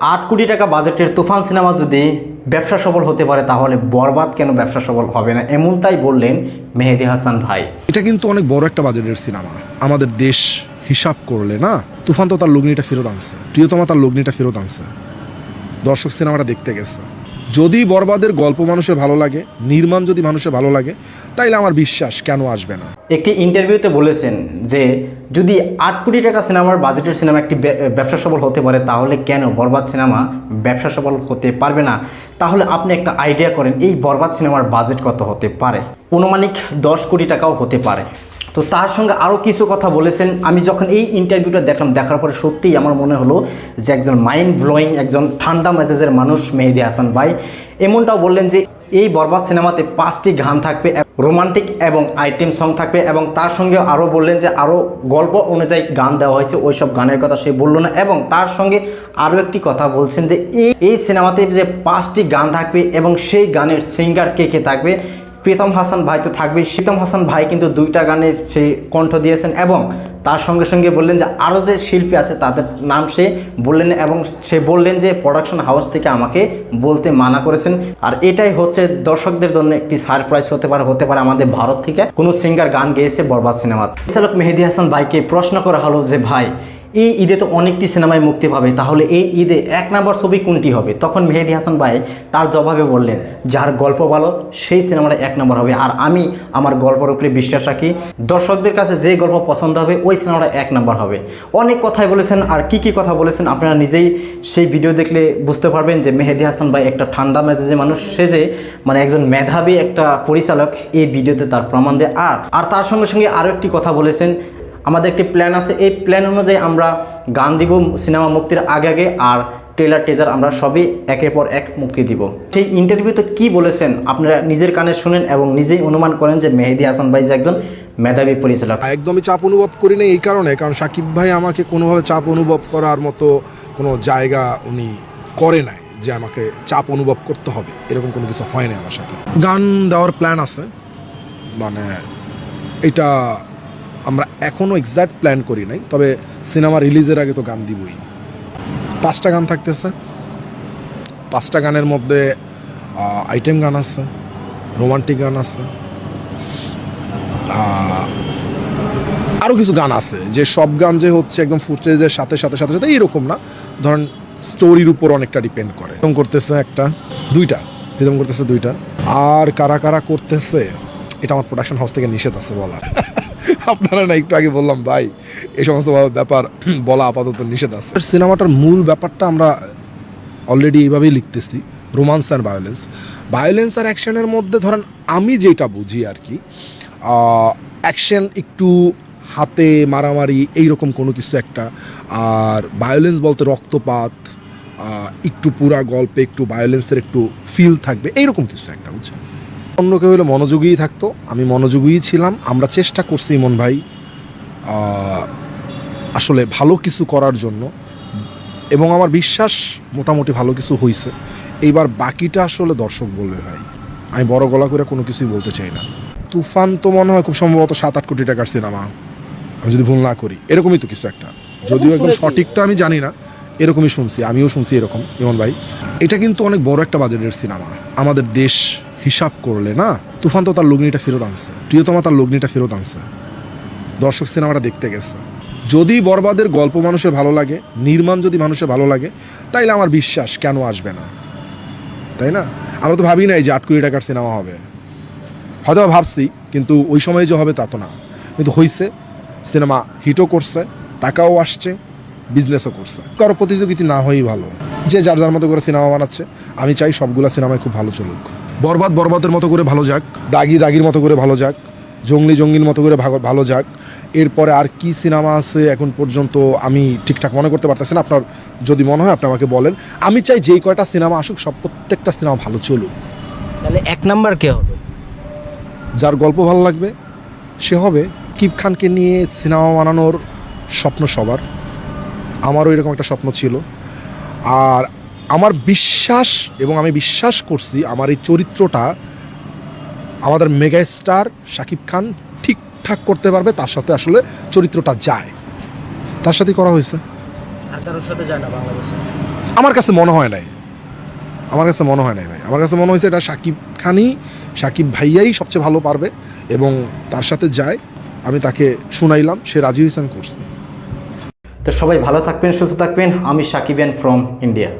আট কোটি টাকা বাজেটের তুফান সিনেমা যদি ব্যবসা সফল হতে পারে, তাহলে বরবাদ কেন ব্যবসা সফল হবে না? এমনটাই বললেন মেহেদি হাসান ভাই। এটা কিন্তু অনেক বড় একটা বাজেটের সিনেমা। আমাদের দেশ হিসাব করলে না, তুফান তো তার লগ্নিটা ফেরত আনছে। প্রিয়তমা তার লগ্নিটা ফেরত আনছে। দর্শক সিনেমাটা দেখতে গেছে। যদি বরবাদের গল্প মানুষের ভালো লাগে, নির্মাণ যদি মানুষের ভালো লাগে, তাইলে আমার বিশ্বাস কেন আসবে না? একটি ইন্টারভিউতে বলেছেন যে, যদি আট কোটি টাকা সিনেমার বাজেটের সিনেমা একটি ব্যবসা সফল হতে পারে, তাহলে কেন বরবাদ সিনেমা ব্যবসা সফল হতে পারবে না? তাহলে আপনি একটা আইডিয়া করেন, এই বরবাদ সিনেমার বাজেট কত হতে পারে? অনুমানিক দশ কোটি টাকাও হতে পারে। তো তার সঙ্গে আরও কিছু কথা বলেছেন। আমি যখন এই ইন্টারভিউটা দেখলাম, দেখার পরে সত্যিই আমার মনে হলো যে একজন মাইন্ড ব্লোয়িং একজন ঠান্ডা মেজাজের মানুষ মেহেদি হাসান ভাই। এমনটাও বললেন যে এই বরবাদ সিনেমাতে পাঁচটি গান থাকবে রোমান্টিক এবং আইটেম সং থাকবে এবং তার সঙ্গে আরও বললেন যে আরও গল্প অনুযায়ী গান দেওয়া হয়েছে ওই সব গানের কথা সে বলল না এবং তার সঙ্গে আরও একটি কথা বলছেন যে এই এই সিনেমাতে যে পাঁচটি গান থাকবে এবং সেই গানের সিঙ্গার কে কে থাকবে প্রীতম হাসান ভাই তো থাকবেই। প্রীতম হাসান ভাই কিন্তু দুইটা গানে সে কণ্ঠ দিয়েছেন এবং তার সঙ্গে সঙ্গে বললেন যে আরও যে শিল্পী আছে তাদের নাম সে বললেন এবং সে বললেন যে প্রোডাকশন হাউস থেকে আমাকে বলতে মানা করেছেন। আর এটাই হচ্ছে দর্শকদের জন্য একটি সারপ্রাইজ হতে পারে হতে পারে আমাদের ভারত থেকে। কোনো সিঙ্গার গান গেয়েছে বরবাদ সিনেমা পরিচালক মেহেদি হাসান ভাইকে প্রশ্ন করা হলো যে, ভাই এই ঈদে তো অনেকটি সিনেমায় মুক্তি পাবে। তাহলে এই ঈদে এক নম্বর ছবি কোনটি হবে? তখন মেহেদি হাসান ভাই তার জবাবে বললেন, যার গল্প ভালো, সেই সিনেমাটা এক নম্বর হবে। আর আমি আমার গল্পের উপরে বিশ্বাস রাখি, দর্শকদের কাছে যে গল্প পছন্দ হবে, ওই সিনেমাটা এক নম্বর হবে। অনেক কথাই বলেছেন, আর কি কি কথা বলেছেন আপনারা নিজেই সেই ভিডিও দেখলে বুঝতে পারবেন যে মেহেদি হাসান ভাই একটা ঠান্ডা মেজাজে মানুষ। সে যে মানে একজন মেধাবী একটা পরিচালক, এই ভিডিওতে তার প্রমাণ দেয়। আর আর তার সঙ্গে সঙ্গে আরও একটি কথা বলেছেন আমাদের একটি প্ল্যান আছে। এই প্ল্যান অনুযায়ী আমরা গান দিব সিনেমা মুক্তির আগে আগে আর ট্রেলার টেজার আমরা সবই একের পর এক মুক্তি দিব। সেই ইন্টারভিউতে কি বলেছেন? আপনারা নিজের কানে শুনেন এবং নিজেই অনুমান করেন যে মেহেদি হাসান ভাই যে একজন মেধাবী পরিচালক। একদমই চাপ অনুভব করি না এই কারণে, কারণ সাকিব ভাই আমাকে কোনোভাবে চাপ অনুভব করার মতো কোনো জায়গা উনি করে নাই যে আমাকে চাপ অনুভব করতে হবে। এরকম কোনো কিছু হয় না আমার সাথে। গান দেওয়ার প্ল্যান আছে। মানে এটা আমরা এখনও এক্সাক্ট প্ল্যান করি নাই, তবে সিনেমা রিলিজের আগে তো গান দিবই। পাঁচটা গান থাকতেছে। পাঁচটা গানের মধ্যে আইটেম গান আছে রোমান্টিক গান আছে আরও কিছু গান আছে, যে সব গান যে হচ্ছে একদম ফুটেজের সাথে সাথে সাথে সাথে এইরকম না। ধরেন স্টোরির উপর অনেকটা ডিপেন্ড করে। রিদম করতেছে একটা, দুইটা রিদম করতেছে দুইটা। আর কারা কারা করতেছে? এটা আমার প্রোডাকশন হাউস থেকে নিষেধ আছে বলা আপনারা না একটু আগে বললাম, ভাই, এই সমস্ত ব্যাপার বলা আপাতত নিষেধ আছে। সিনেমাটার মূল ব্যাপারটা আমরা অলরেডি এইভাবেই লিখতেছি রোমান্স আর ভায়োলেন্স ভায়োলেন্স আর অ্যাকশনের মধ্যে ধরেন আমি যেটা বুঝি আর কি অ্যাকশন একটু হাতে মারামারি এইরকম কোনো কিছু একটা, আর ভায়োলেন্স বলতে রক্তপাত একটু পুরা গল্পে একটু ভায়োলেন্সের একটু ফিল থাকবে, এইরকম কিছু একটা বুঝছেন? অন্য কেউ হলে মনোযোগীই থাকতো আমি মনোযোগীই ছিলাম। আমরা চেষ্টা করছি ইমন ভাই আসলে ভালো কিছু করার জন্য। এবং আমার বিশ্বাস মোটামুটি ভালো কিছু হয়েছে এইবার বাকিটা আসলে দর্শক বলবে ভাই। আমি বড় গলা করে কোনো কিছুই বলতে চাই না। তুফান তো মনে হয় খুব সম্ভবত সাত আট কোটি টাকার সিনেমা। আমি যদি ভুল না করি। এরকমই তো কিছু একটা। যদিও একদম সঠিকটা আমি জানি না। এরকমই শুনছি। আমিও শুনছি এরকম ইমন ভাই। এটা কিন্তু অনেক বড় একটা বাজেটের সিনেমা। আমাদের দেশ হিসাব করলে না, তুফান তো তার লগ্নিটা ফেরত আনছে, প্রিয়তমা তার লগ্নিটা ফেরত আনছে। দর্শক সিনেমাটা দেখতে গেছে। যদি বরবাদের গল্প মানুষের ভালো লাগে, নির্মাণ যদি মানুষের ভালো লাগে, তাইলে আমার বিশ্বাস কেন আসবে না? তাই না? আমরা তো ভাবি নাই যে আট কোটি টাকার সিনেমা হবে। হয়তো ভাবছি, কিন্তু ওই সময় যে হবে তা তো না। কিন্তু হইছে, সিনেমা হিটও করছে, টাকাও আসছে বিজনেসও করছে। কারও প্রতিযোগিতা না হয়েই ভালো। যে যার যার মতো করে সিনেমা বানাচ্ছে, আমি চাই সবগুলা সিনেমায় খুব ভালো চলুক। বরবাদ বরবাদের মতো করে ভালো যাক দাগি দাগির মতো করে ভালো যাক জঙ্গলি জঙ্গির মতো করে ভালো যাক। এরপরে আর কি সিনেমা আছে এখন পর্যন্ত আমি ঠিকঠাক মনে করতে পারতেছি না। আপনার যদি মনে হয় আপনি আমাকে বলেন। আমি চাই যেই কয়টা সিনেমা আসুক সব প্রত্যেকটা সিনেমা ভালো চলুক। তাহলে এক নাম্বার কে হবে? যার গল্প ভালো লাগবে সে হবে কিপ খানকে নিয়ে সিনেমা বানানোর স্বপ্ন সবার। আমারও এরকম একটা স্বপ্ন ছিল। আর আমার বিশ্বাস এবং আমি বিশ্বাস করছি আমার এই চরিত্রটা আমাদের মেগা স্টার শাকিব খান ঠিকঠাক করতে পারবে তার সাথে আসলে চরিত্রটা যায়। তার সাথে করা হয়েছে। আমার কাছে মনে হয় নাই। আমার কাছে মনে হয় নাই ভাই। আমার কাছে মনে হয়েছে এটা সাকিব খানই সাকিব ভাইয়াই সবচেয়ে ভালো পারবে এবং তার সাথে যায়। আমি তাকে শুনাইলাম সে রাজি হয়েছে আমি করছি। তো সবাই ভালো থাকবেন সুস্থ থাকবেন। আমি সাকিবেন ফ্রম ইন্ডিয়া